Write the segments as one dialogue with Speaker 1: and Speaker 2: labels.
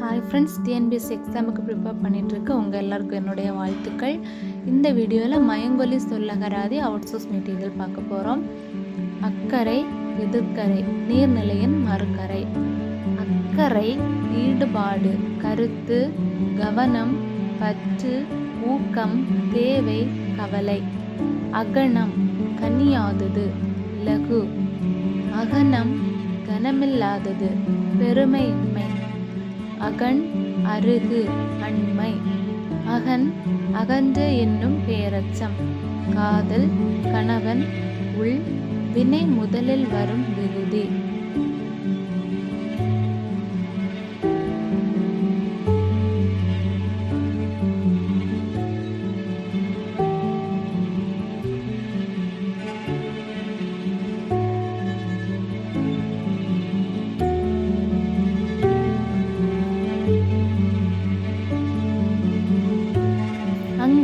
Speaker 1: Hi friends TNPSC எக்ஸாமுக்கு prepare பண்ணிகிட்ருக்கு உங்கள் எல்லாருக்கும் என்னுடைய வாழ்த்துக்கள். இந்த வீடியோவில் மயங்கொலி சொல்லகராதி அவுட் சோர்ஸ் மெட்டீரியல் பார்க்க போகிறோம் அக்கறை எதிர்க்கரை நீர்நிலையின் மறுக்கரை அக்கறை ஈடுபாடு கருத்து கவனம் பற்று ஊக்கம் தேவை கவலை. அகனம் கனியாதது லகு. அகனம் கனமில்லாதது பெருமை அகன் அருகு அண்மை. அகன் அகன்ற என்னும் பேரச்சம். காதல் கணவன் உள் வினை முதலில் வரும் விகுதி.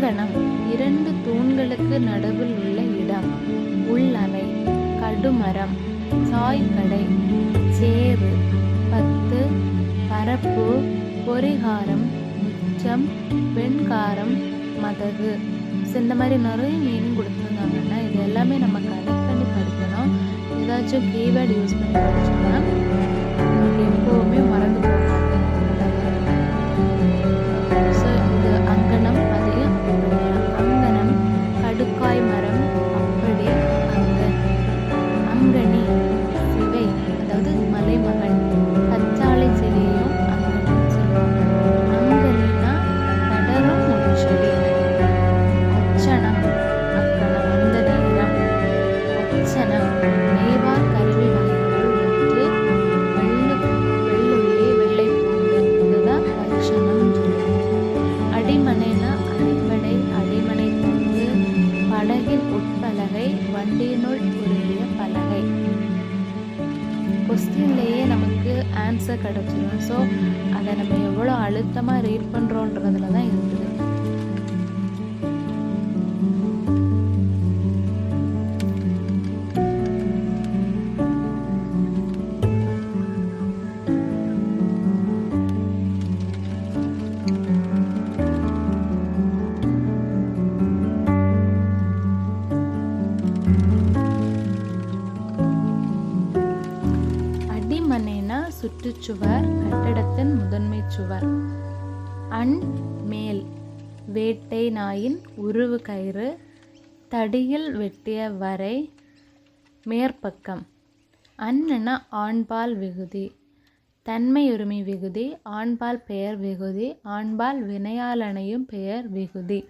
Speaker 1: அங்கனம் இரண்டு தூண்களுக்கு நடுவில் உள்ள இடம். உள்ளவை கடுமரம் சாய்க்கடை சேவு பத்து பரப்பு பொரிகாரம் உச்சம் வெண்காரம் மதகு. ஸோ இந்த மாதிரி நிறைய மீனிங் கொடுத்துருந்தாங்கன்னா இது எல்லாமே நம்ம கனெக்ட் பண்ணி படிக்கணும். ஏதாச்சும் கீவேர்டு யூஸ் பண்ணி படிச்சோம்னா படகின் உட்பலகை வண்டியினுள் பொருந்திய பலகை. கொஸ்டின்லேயே நமக்கு ஆன்சர் கிடச்சிடும் ஸோ அதை நம்ம எவ்வளோ அழுத்தமாக ரீட் பண்ணுறோன்றதுல தான் இருக்குது. சுற்றுச்சுவர் கட்டடத்தின் முதன்மை சுவர். அண் மேல் வேட்டை நாயின் உருவு கயிறு தடியில் வெட்டிய வரை மேற்பக்கம். அண்ணன ஆண்பால் விகுதி. தன்மையுரிமை விகுதி ஆண்பால் பெயர் விகுதி ஆண்பால் வினையாளனையும் பெயர் விகுதி.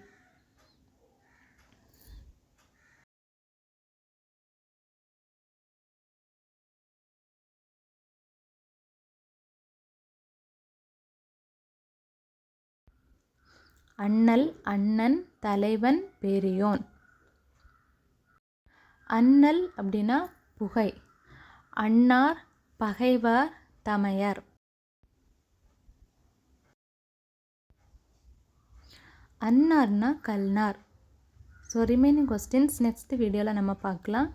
Speaker 1: அண்ணல் அண்ணன் தலைவன் பெரியோன். அண்ணல் அப்படின்னா புகை. அன்னார் பகைவர் தமையர். அன்னார்னா கல்னார். ஸோ ரிமைனிங் கொஸ்டின்ஸ் நெக்ஸ்ட் வீடியோவில் நம்ம பார்க்கலாம்.